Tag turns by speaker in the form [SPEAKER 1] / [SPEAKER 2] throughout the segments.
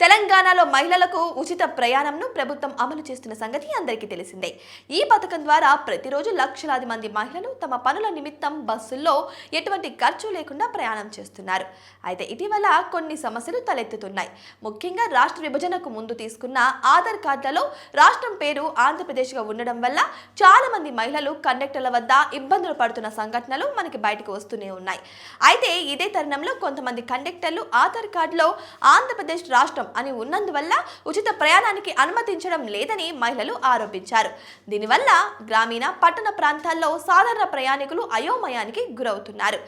[SPEAKER 1] తెలంగాణలో మహిళలకు ఉచిత ప్రయాణంను ప్రభుత్వం అమలు చేస్తున్న సంగతి అందరికీ తెలిసిందే. ఈ పథకం ద్వారా ప్రతిరోజు లక్షలాది మంది మహిళలు తమ పనుల నిమిత్తం బస్సుల్లో ఎటువంటి ఖర్చు లేకుండా ప్రయాణం చేస్తున్నారు. అయితే ఇటీవల కొన్ని సమస్యలు తలెత్తుతున్నాయి. ముఖ్యంగా రాష్ట్ర విభజనకు ముందు తీసుకున్న ఆధార్ కార్డులలో రాష్ట్రం పేరు ఆంధ్రప్రదేశ్గా ఉండడం వల్ల చాలా మంది మహిళలు కండక్టర్ల వద్ద ఇబ్బందులు పడుతున్న సంఘటనలు మనకి బయటకు వస్తూనే ఉన్నాయి. అయితే ఇదే తరుణంలో కొంతమంది కండక్టర్లు ఆధార్ కార్డులో ఆంధ్రప్రదేశ్ రాష్ట్రం అని ఉన్నందువల్ల ఉచిత ప్రయాణానికి అనుమతించడం లేదని మహిళలు ఆరోపించారు. దీనివల్ల గ్రామీణ పట్టణ ప్రాంతాల్లో సాధారణ ప్రయాణికులు అయోమయానికి గురవుతున్నారు.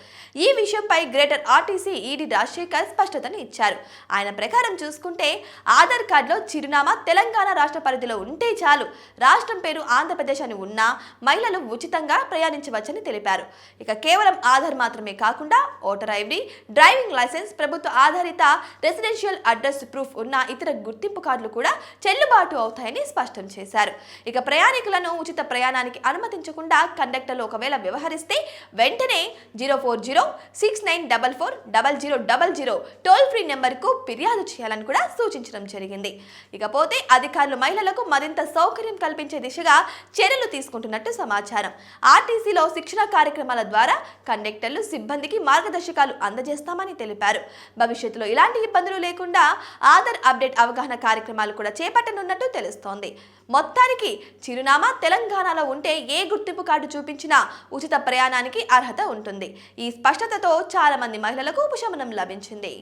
[SPEAKER 1] ఈ విషయంపై గ్రేటర్ ఆర్టీసీ ఈడీ రాజశేఖర్ స్పష్టతను ఇచ్చారు. ఆయన ప్రకారం చూసుకుంటే ఆధార్ కార్డులో చిరునామా తెలంగాణ రాష్ట్ర పరిధిలో ఉంటే చాలు. రాష్ట్రం పేరు ఆంధ్రప్రదేశ్ అని ఉన్నా మహిళలు ఉచితంగా ప్రయాణించవచ్చని తెలిపారు. ఇక కేవలం ఆధార్ మాత్రమే కాకుండా ఓటర్ ఐడి డ్రైవింగ్ లైసెన్స్ ప్రభుత్వ ఆధారిత రెసిడెన్షియల్ అడ్రస్ ప్రూఫ్ ఉన్న ఇతర గుర్తింపు కార్డులు కూడా చెల్లుబాటు అవుతాయని స్పష్టం చేశారు. ఇక ప్రయాణికులను ఉచిత ప్రయాణానికి అనుమతించకుండా కండక్టర్లు ఒకవేళ వ్యవహరిస్తే వెంటనే zero four zero six nine double four double zero double zero toll free నెంబర్కు ఫిర్యాదు చేయాలని కూడా సూచించడం జరిగింది. ఇకపోతే అధికారులు మహిళలకు మరింత సౌకర్యం కల్పించే దిశగా చర్యలు తీసుకుంటున్నట్టు సమాచారం. ఆర్టీసీలో శిక్షణ కార్యక్రమాల ద్వారా కండక్టర్లు సిబ్బందికి మార్గదర్శకాలు అందజేస్తామని తెలిపారు. భవిష్యత్తులో ఇలాంటి ఇబ్బందులు లేకుండా ఆధార్ అప్డేట్ అవగాహన కార్యక్రమాలు కూడా చేపట్టనున్నట్టు తెలుస్తోంది. మొత్తానికి చిరునామా తెలంగాణలో ఉంటే ఏ గుర్తింపు కార్డు చూపించినా ఉచిత ప్రయాణానికి అర్హత ఉంటుంది. ఈ స్పష్టతతో చాలా మంది మహిళలకు ఉపశమనం లభించింది.